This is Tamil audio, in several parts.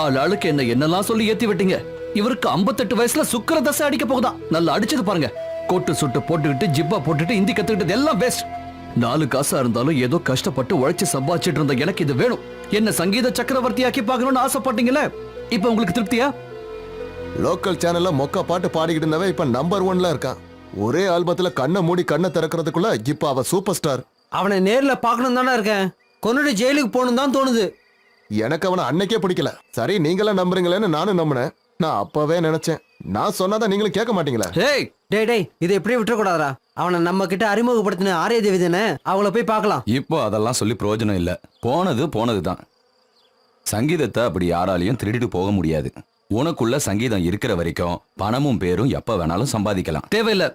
ஆள் ஆளுக்கு என்ன என்னெல்லாம் சொல்லி ஏத்தி விட்டீங்க? இவருக்கு 58 வயசுல சுக்கர தசை அடிக்க போகுதாம் நல்லா அடிச்சது பாருங்க. கோட்டு சுட்டு போட்டுக்கிட்டு ஜிப்பா போட்டுட்டு இந்தி கத்துக்கிட்டது எல்லாம் வேஸ்ட் நாலு காசா இருந்தாலும் ஏதோ கஷ்டப்பட்டு உழைச்சு சம்பாதிச்சிட்டு இருந்த எனக்கு இது வேணும். என்ன சங்கீத சக்கரவர்த்தியாக்கி பார்க்கணும்னு ஆசைப்பட்டீங்களே? இப்ப உங்களுக்கு திருப்தியா? லோக்கல் சேனல்ல மொக்க பாட்டு பாடிக்கிட்டு இருந்தவன் இப்ப நம்பர் ஒன்ல இருக்கான். ஒரே ஆல்பத்துல கண்ணை மூடி கண்ணை திறக்கிறதுக்குள்ள இப்ப அவ சூப்பர் ஸ்டார் அவனை நேர்ல பார்க்கணும் தானே இருக்கேன். கொன்னுட்டு ஜெயிலுக்கு போகணும் தான் தோணுது. எனக்கு அவனை அன்னைக்கே பிடிக்கல. சரி நீங்களாம் நம்புறீங்களேன்னு நானும் நம்பினேன். நான் அப்பவே நினைச்சேன். நான் சொன்னாதான் நீங்களும் கேட்க மாட்டீங்களா? ஏய் டேய் டேய் இதை எப்படியே விட்டுறக்கூடாதா அவனை நம்ம கிட்ட அறிமுகப்படுத்தின ஆரிய தேவி தானே? அவளை போய் பார்க்கலாம். இப்போ அதெல்லாம் சொல்லி பிரயோஜனம் இல்ல. போனது போனது தான் சங்கீதத்தை அப்படி யாராலையும் திருடிட்டு போக முடியாது. உனக்குள்ள சங்கீதம் இருக்கிற வரைக்கும் பணமும் பேரும் எப்ப வேணாலும் சம்பாதிக்கலாம். தேவையில்ல.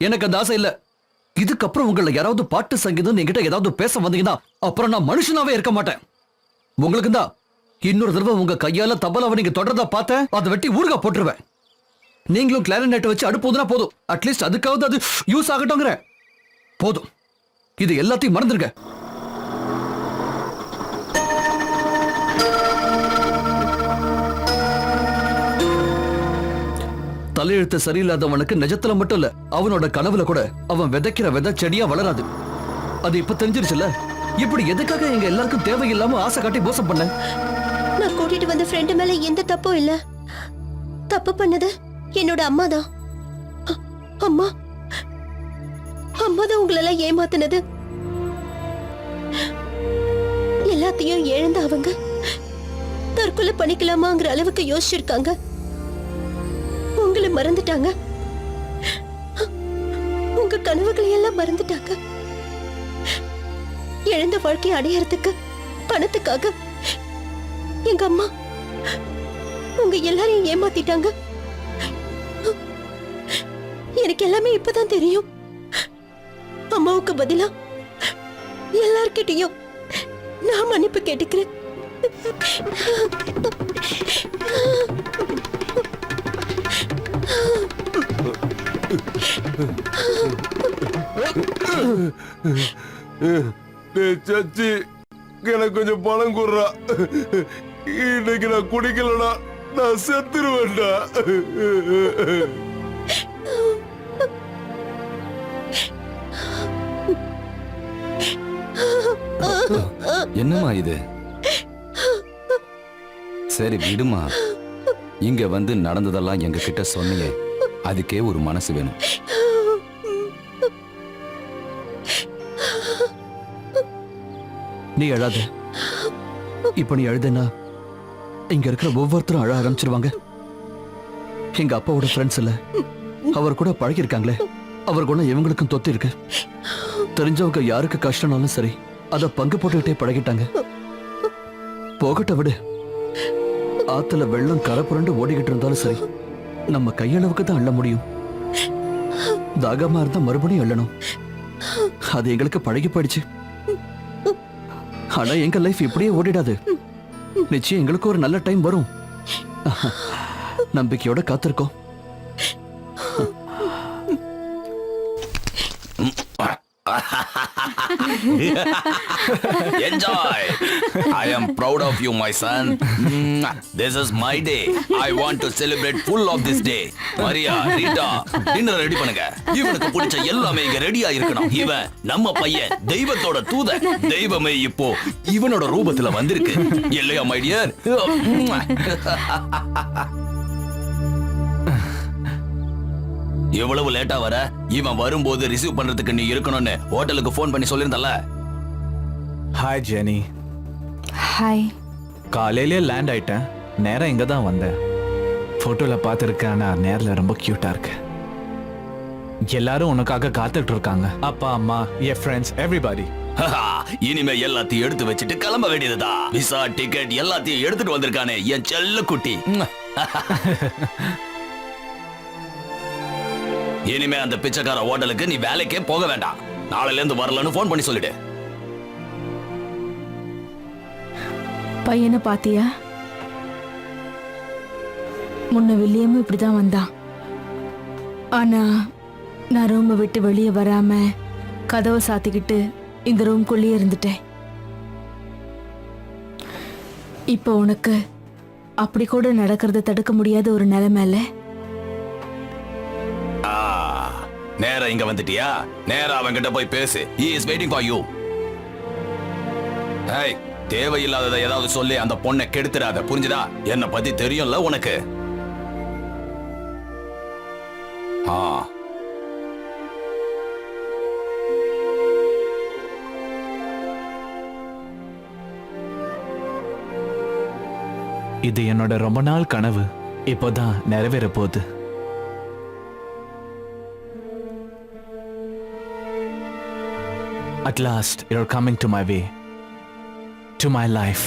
எனக்கு அந்த ஆசை இல்ல. இதுக்கப்புறம் உங்கள யாராவது பாட்டு சங்கீதம் என்கிட்ட ஏதாவது பேச வந்தீங்கன்னா அப்புறம் நான் மனுஷனாவே இருக்க மாட்டேன். உங்களுக்கு தான் இன்னொரு தடவை உங்க கையால தபலாவை நீங்க தொடர்றதா பார்த்தேன் அதை வெட்டி ஊறுகா போட்டுருவேன். நீங்களும் கிளாரினெட் வச்சு அடுப்புதுனா போதும். அட்லீஸ்ட் அதுக்காவது அது யூஸ் ஆகட்டும்ங்கிற. போதும். இது எல்லாத்தையும் மறந்துருங்க. தலையெழுத்து சரியில்லாதவனுக்கு நிஜத்துல மட்டும் இல்ல அவனோட கனவுல கூட அவன் விதைக்கிற விதை செடியா வளராது. அது இப்ப தெரிஞ்சிருச்சுல்ல? இப்படி எதுக்காக எங்க எல்லாருக்கும் தேவையில்லாம ஆசை காட்டி மோசம் பண்ண? நான் கூட்டிட்டு வந்த ஃப்ரெண்டு மேல எந்த தப்பும் இல்ல. தப்பு பண்ணது என்னோட அம்மா தான். அம்மா அம்மா தான் உங்களெல்லாம் ஏமாத்தினது. எல்லாத்தையும் இழந்த அவங்க தற்கொலை பண்ணிக்கலாமாங்கிற அளவுக்கு யோசிச்சிருக்காங்க. உங்களை மறந்துட்டாங்க. உங்க கனவுகளை எல்லாம் மறந்துட்டாங்க. இழந்த வாழ்க்கையை அடையறதுக்கு பணத்துக்காக. எங்க அம்மா உங்க எல்லாரையும் ஏமாத்திட்டாங்க. எனக்கு எல்லாமே இப்பதான் தெரியும். அம்மாவுக்கு பதிலா எல்லார்கிட்டயும் நான் மன்னிப்பு கேட்டுக்கிறேன். சச்சி எனக்கு கொஞ்சம் பணம் கொடுறா. இன்னைக்கு நான் குடிக்கலடா நான் செத்துருவேன்டா. என்னம்மா இது? சரி விடுமா. இங்க வந்து நடந்ததெல்லாம் எங்க கிட்ட சொன்னியே. அதுக்கே ஒரு மனசு வேணும். நீ அழாத. இப்ப நீ அழுதனா இங்க இருக்கிற ஒவ்வொருத்தரும் அழ ஆரம்பிச்சிருவாங்க. எங்க அப்பாவோட ஃப்ரெண்ட்ஸ் இல்ல. அவர் கூட பழகிருக்காங்களே அவர் குணம் இவங்களுக்கும் தொத்து இருக்கு. தெரிஞ்சவங்க யாருக்கு கஷ்டம்னாலும் சரி அத பங்கு போட்டுக்கிட்டே பழகிட்டாங்க. போகட்ட விடு. ஆத்துல வெள்ளம் கரை புரண்டு ஓடிக்கிட்டு இருந்தாலும் சரி நம்ம கையளவுக்கு தான் அள்ள முடியும். தாகமா இருந்தா மறுபடியும் அள்ளணும். அது எங்களுக்கு பழகி போயிடுச்சு. ஆனா எங்க லைஃப் இப்படியே ஓடிடாது. நிச்சயம் எங்களுக்கு ஒரு நல்ல டைம் வரும். நம்பிக்கையோட காத்திருக்கோம். Enjoy! I am proud of you, my son. Mwah. This is my day. I want to celebrate full of this day. Maria Rita dinner ready பண்ணுங்க இவனுக்கு பிடிச்ச எல்லாமே இங்க ரெடியா இருக்கணும் இவன் நம்ம பையன் தெய்வத்தோட தூத தெய்வமே இப்போ இவனோட ரூபத்துல வந்திருக்கு இல்லையா மை டியர் எவ்வளவு லேட்டா வர? இவன் வரும்போது ரிசீவ் பண்றதுக்கு நீ இருக்கணும்னு ஹோட்டலுக்கு ஃபோன் பண்ணி சொல்லியிருந்தல ஹாய் ஜெனி ஹாய் காலையிலே லேண்ட் ஆயிட்டேன். நேரா இங்க தான் வந்தேன். ஃபோட்டோல பார்த்துருக்கேன் ஆனால் நேரில் ரொம்ப க்யூட்டா இருக்கு. எல்லாரும் உனக்காக காத்துட்டு இருக்காங்க அப்பா அம்மா என் ஃப்ரெண்ட்ஸ் எவ்ரிபடி ஹஹா, இனிமே எல்லாத்தையும் எடுத்து வச்சுட்டு கிளம்ப வேண்டியதுதா? விசா டிக்கெட் எல்லாத்தையும் எடுத்துட்டு வந்திருக்கானே என் செல்ல குட்டி. இனிமே அந்த பிச்சைக்கார ஹோட்டலுக்கு நீ வேலைக்கே போக வேண்டாம். நாளையில இருந்து வரலன்னு ஃபோன் பண்ணி சொல்லிடு. பையனை பாத்தியா? முன்ன வில்லியமும் இப்படிதான் வந்தான். ஆனா நான் ரூமை விட்டு வெளியே வராம கதவை சாத்திக்கிட்டு இந்த ரூம்குள்ளேயே இருந்துட்டேன். இப்போ உனக்கு அப்படி கூட நடக்கிறத தடுக்க முடியாத ஒரு நிலைமையில நேரா இங்க வந்துட்டியா? நேரா அவன்கிட்ட போய் பேசு. He is waiting for you hey தேவையில்லாததை ஏதாவது சொல்லி அந்த பொண்ணை கெடுத்துடாத. புரிஞ்சுதா? என்ன பத்தி தெரியும்ல உனக்கு? ஆ. இது என்னோட ரொம்ப நாள் கனவு. இப்போதான் நிறைவேற போகுது At last, you're coming to my way, to my life.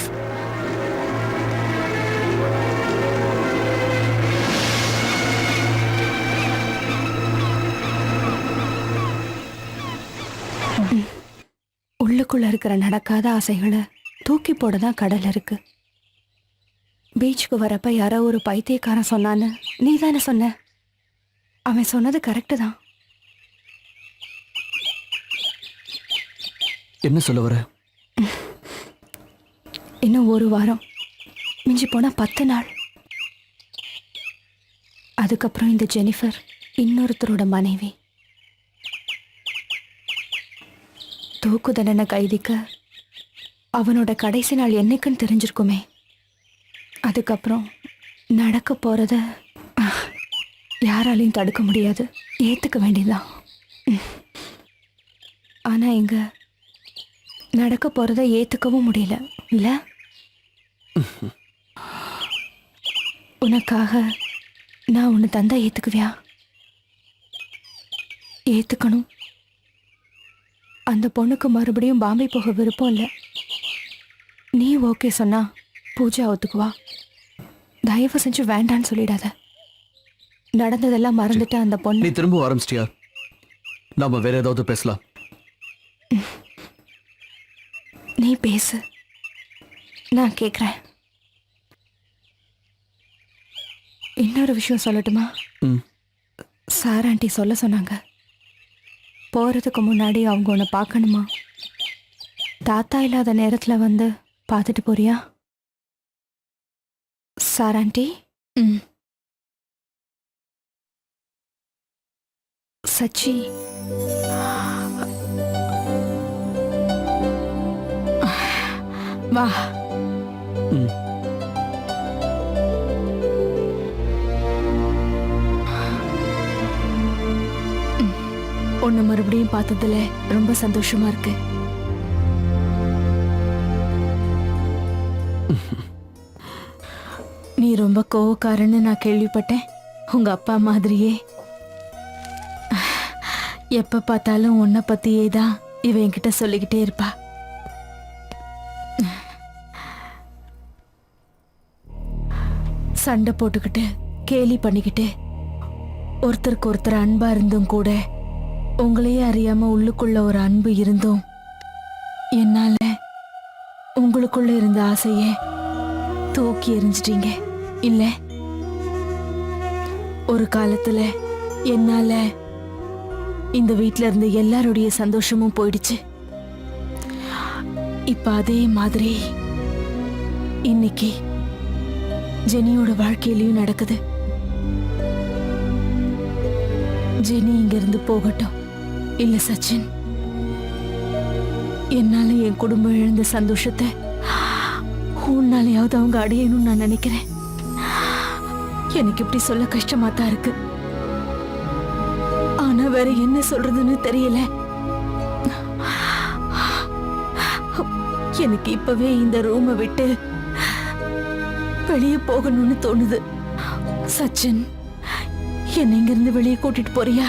உள்ளுக்குள்ள இருக்கிற நடக்காத ஆசைகளை தூக்கி போட தான் கடல் இருக்கு. பீச்சுக்கு வரப்ப யாரோ ஒரு பைத்தியக்காரன் சொன்னான்னு நீ தானே சொன்ன? அவன் சொன்னது கரெக்டு தான். என்ன சொல்ல வர? இன்னும் ஒரு வாரம். மிஞ்சி போனா பத்து நாள். அதுக்கப்புறம் இந்த ஜெனிஃபர் இன்னொருத்தரோட மனைவி. தூக்கு தண்டனை கைதிக்க அவனோட கடைசி நாள் என்னைக்குன்னு தெரிஞ்சிருக்குமே. அதுக்கப்புறம் நடக்க போறத யாராலையும் தடுக்க முடியாது. ஏத்துக்க வேண்டியதுதான். ஆனா இங்க நடக்க போறத ஏத்துக்கவும் முடியல இல்ல? உனக்காக நான் உன்னை தந்தா ஏத்துக்குவியா? ஏத்துக்கணும். அந்த பொண்ணுக்கு மறுபடியும் பாம்பே போக விருப்பம் இல்லை. நீ ஓகே சொன்னா பூஜா ஒத்துக்குவா? தயவு செஞ்சு வேண்டான்னு சொல்லிடாத. நடந்ததெல்லாம் மறந்துட்டு அந்த நீ பொண்ணு திரும்ப ஆரம்பிச்சிட்டியா? நாம வேற ஏதாவது பேசலாம். நீ பேசு. நான் கேட்குறேன் இன்னொரு விஷயம் சொல்லட்டுமா. சார் ஆண்டி சொல்ல சொன்னாங்க. போகிறதுக்கு முன்னாடி அவங்க உன்னை பார்க்கணுமா? தாத்தா இல்லாத நேரத்தில் வந்து பார்த்துட்டு போறியா? Sir aunty? ம். சச்சி. வா. உன்னை மறுபடியும் பார்த்ததுல ரொம்ப சந்தோஷமா இருக்கு. நீ ரொம்ப கோவக்காரன்னு நான் கேள்விப்பட்டேன். உங்க அப்பா மாதிரியே. எப்ப பார்த்தாலும் உன்னை பத்தியே தான் இவ என்கிட்ட சொல்லிக்கிட்டே இருப்பா. சண்டை போட்டுக்கிட்டு கேலி பண்ணிக்கிட்டு ஒருத்தருக்கு ஒருத்தர் அன்பா இருந்தும் கூட உங்களையே அறியாம உள்ளுக்குள்ள ஒரு அன்பு இருந்தும் என்னால உங்களுக்குள்ள இருந்த ஆசைய தூக்கி எரிஞ்சிட்டீங்க இல்ல? ஒரு காலத்துல என்னால இந்த வீட்ல இருந்த எல்லாருடைய சந்தோஷமும் போயிடுச்சு. இப்ப அதே மாதிரி இன்னைக்கு ஜெனியோட வாழ்க்கையிலயும் நடக்குது. ஜெனி இங்கிருந்து போகட்டும். இல்ல சச்சின். என்னால என் குடும்பம் இழந்த சந்தோஷத்தை உன்னாலையாவது அவங்க அடையணும்னு நான் நினைக்கிறேன். எனக்கு இப்படி சொல்ல கஷ்டமா தான் இருக்கு. ஆனா வேற என்ன சொல்றதுன்னு தெரியல. எனக்கு இப்பவே இந்த ரூமை விட்டு வெளியே போகணும்னு தோணுது. சச்சின் என்னை இங்கிருந்து வெளியே கூட்டிட்டு போறியா?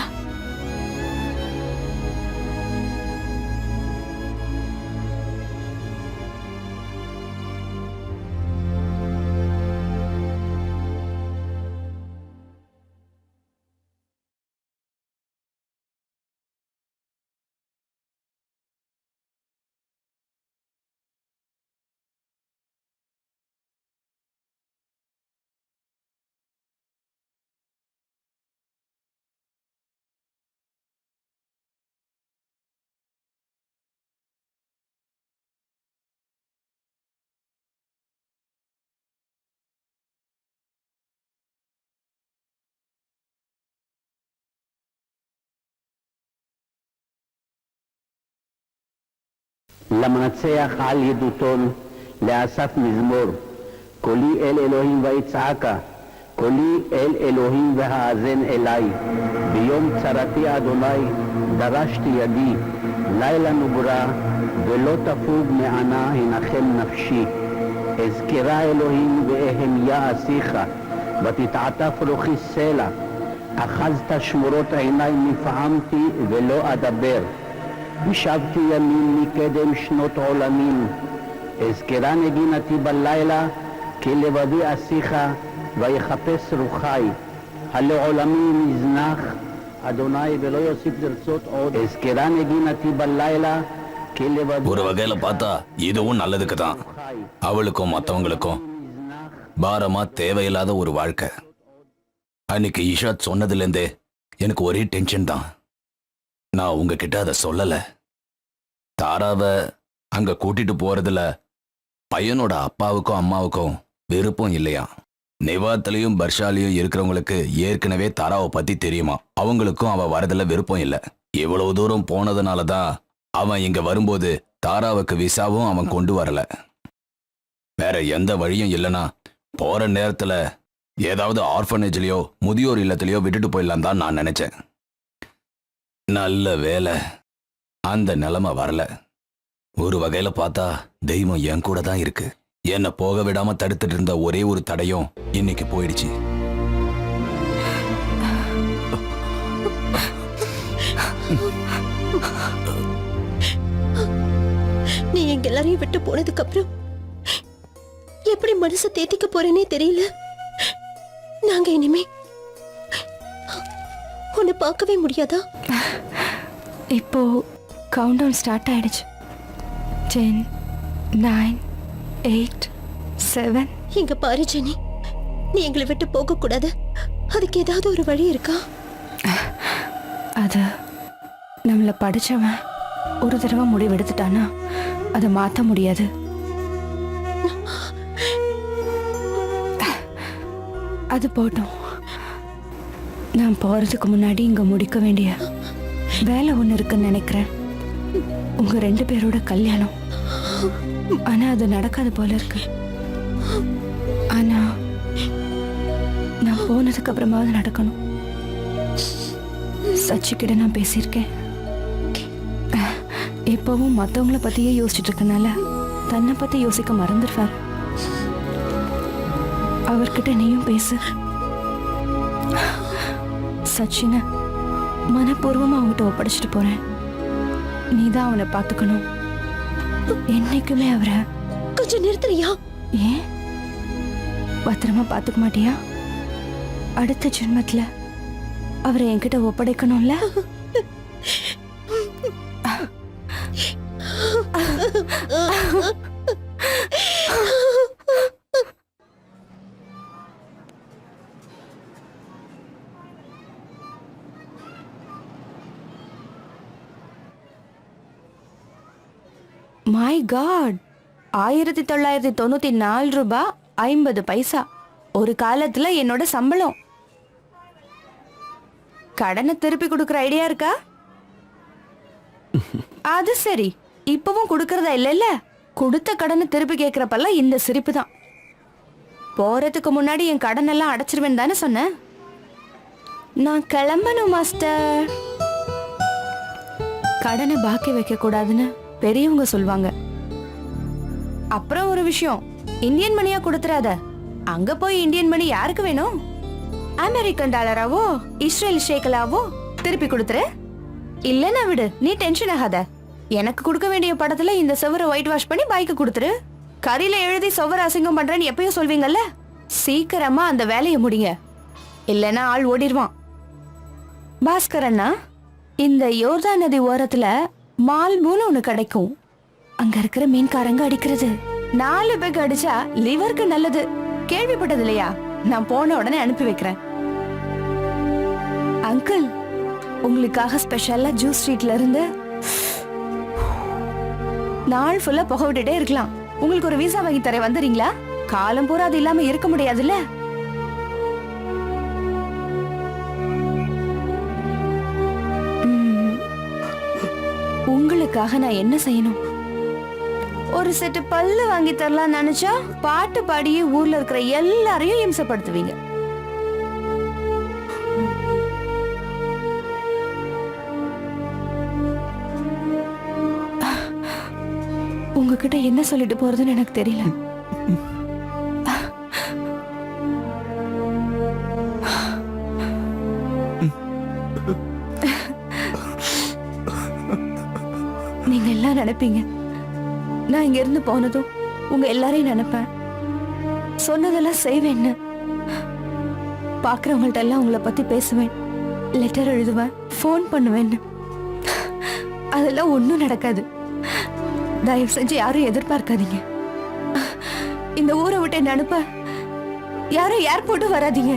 למנצח על ידותון, לאסף מזמור. קולי אל אלוהים ויצעקה, קולי אל אלוהים והאזן אלי. ביום צרתי אדוני דרשתי ידי, לילה נוגרה, ולא תפוג מענה הנחם נפשי. אזכרה אלוהים ואהמיה אשיך, ותתעטף רוחי סלע. אחזת שמורות עיניי נפעמתי ולא אדבר. השבתי ימים מקדם שנות עולמים. אזכרה נגינתי בלילה, כי לבדי אשיך, ויחפש רוחי. הלא עולמי נזנח, אדוני ולא יוסיף לרצות עוד. אזכרה נגינתי בלילה, כי לבדי ஒரு வகையில பார்த்தா இதுவும் நல்லதுக்கு தான் רוחי. அவளுக்கும் மத்தவங்களுக்கும் נזנח, பாரமா தேவையில்லாத ஒரு வாழ்க்கை அன்னைக்கு ஈஷாத் சொன்னதுலேருந்தே எனக்கு ஒரே டென்ஷன் தான் நான் உங்ககிட்ட அதை சொல்லல. தாராவை அங்க கூட்டிட்டு போறதுல பையனோட அப்பாவுக்கும் அம்மாவுக்கும் விருப்பம் இல்லையா? நிவாத்திலையும் பர்ஷாலையும் இருக்கிறவங்களுக்கு ஏற்கனவே தாராவை பத்தி தெரியுமா? அவங்களுக்கும் அவ வரதுல விருப்பம் இல்லை. இவ்வளவு தூரம் போனதுனால தான் அவன் இங்க வரும்போது தாராவுக்கு விசாவும் அவன் கொண்டு வரல. வேற எந்த வழியும் இல்லைன்னா போற நேரத்துல ஏதாவது ஆர்ஃபனேஜ்லயோ முதியோர் இல்லத்திலயோ விட்டுட்டு போயிடலாம் தான் நான் நினைச்சேன். நல்ல வேலை. அந்த நிலைமை வரல. ஒரு வகையில பார்த்தா தெய்வம் என் கூட தான் இருக்கு. என்னை போக விடாம தடுத்துட்டு இருந்த ஒரே ஒரு தடையும் இன்னைக்கு போயிடுச்சு. நீ எங்க எல்லாரையும் விட்டு போனதுக்கு அப்புறம் எப்படி மனசை தேத்திக்க போறேனே தெரியல? நாங்க இனிமே உன்னை பார்க்கவே முடியாதா? இப்போ கவுண்டவுன் ஸ்டார்ட் ஆயிடுச்சு. டென் நைன் எயிட் செவன் இங்க பாரு ஜெனி நீ எங்களை விட்டு போக கூடாது. அதுக்கு ஏதாவது ஒரு வழி இருக்கா? அது நம்மளை படிச்சவன் ஒரு தடவை முடிவெடுத்துட்டானா அதை மாற்ற முடியாது. அது போட்டும். நான் போறதுக்கு முன்னாடி இங்க முடிக்க வேண்டிய வேலை ஒன்று இருக்குன்னு நினைக்கிறேன். உங்க ரெண்டு பேரோட கல்யாணம். ஆனா அது நடக்காது போல இருக்கு. ஆனா நான் போனதுக்கு அப்புறமாவது நடக்கணும். சச்சிக்கிட்ட நான் பேசியிருக்கேன். எப்பவும் மற்றவங்கள பத்தியே யோசிச்சுட்டு இருக்கனால தன்னை பத்தி யோசிக்க மறந்துடுவார் அவர்கிட்ட நீயும் பேசு. சச்சினை மனப்பூர்வமா அவங்ககிட்ட ஒப்படைச்சிட்டு போறேன். நீ தான் அவனை பார்த்துக்கணும். என்னைக்குமே அவரை கொஞ்சம் நிறுத்துறியா? ஏன்? பத்திரமா பார்த்துக்க மாட்டியா? அடுத்த ஜென்மத்துல அவரை என்கிட்ட ஒப்படைக்கணும்ல? மை காட் ஆயிரத்தி தொள்ளாயிரத்தி தொண்ணூற்றி நாலு ரூபாய் ஐம்பது பைசா. ஒரு காலத்தில் என்னோட சம்பளம். கடனை திருப்பி கொடுக்குற ஐடியா இருக்கா? அது சரி. இப்பவும் கொடுக்கறதா இல்லைல்ல? கொடுத்த கடனை திருப்பி கேட்குறப்பெல்லாம் இந்த சிரிப்பு தான். போகிறதுக்கு முன்னாடி என் கடனெல்லாம் அடைச்சிருவேன் தானே சொன்னேன்? நான் கிளம்பணும் மாஸ்டர். கடனை பாக்கி வைக்க கூடாதுன்னு பெரியவங்க சொல்லுவாங்க அப்புறம் ஒரு விஷயம். இந்தியன் மணியா கொடுத்துறாத. அங்க போய் இந்தியன் மணி யாருக்கு வேணும்? அமெரிக்கன் டாலராவோ இஸ்ரேல் ஷேக்கலாவோ திருப்பி கொடுத்துரு. இல்லைன்னா விடு நீ டென்ஷன் ஆகாத. எனக்கு கொடுக்க வேண்டிய படத்துல இந்த செவரை ஒயிட் வாஷ் பண்ணி பைக்கு கொடுத்துரு. கரியில எழுதி சுவர் அசிங்கம் பண்றேன்னு எப்பயும் சொல்வீங்கல்ல? சீக்கிரமா அந்த வேலையை முடிங்க. இல்லைன்னா ஆள் ஓடிடுவான் பாஸ்கர் அண்ணா இந்த யோர்தா நதி ஓரத்துல மால் மூலம் ஒண்ணு கிடைக்கும். அங்க இருக்கிற மீன்காரங்க அடிக்கிறது. நாலு பேக் அடிச்சா லிவருக்கு நல்லது. கேள்விப்பட்டது இல்லையா? நான் போன உடனே அனுப்பி வைக்கிறேன். அங்கிள் உங்களுக்காக ஸ்பெஷலா ஜூஸ் ஸ்ட்ரீட்ல இருந்து நாள் ஃபுல்லா புகை விட்டுட்டே இருக்கலாம். உங்களுக்கு ஒரு விசா வாங்கி தர வந்துறீங்களா? காலம் பூரா அது இல்லாம இருக்க முடியாதுல்ல? உங்களுக்காக நான் என்ன செய்யணும்? ஒரு செட்டு பல்லு வாங்கி தரலாம் நினைச்சா பாட்டு பாடியே ஊர்ல இருக்கிற எல்லாரையும் இம்சப்படுத்துவீங்க. உங்ககிட்ட என்ன சொல்லிட்டு போறதுன்னு எனக்கு தெரியல. நீங்க எல்லாம் நினைப்பீங்க. நான் இங்க இருந்து போனதும் உங்க எல்லாரையும் நினைப்பேன். சொன்னதெல்லாம் செய்வேன்னு பாக்குறவங்கள்ட்ட எல்லாம் உங்களை பத்தி பேசுவேன். லெட்டர் எழுதுவேன் ஃபோன் பண்ணுவேன்னு அதெல்லாம் ஒன்றும் நடக்காது. தயவு செஞ்சு யாரும் எதிர்பார்க்காதீங்க. இந்த ஊரை விட்டு என்ன அனுப்ப யாரும் ஏர்போர்ட்டும் வராதீங்க.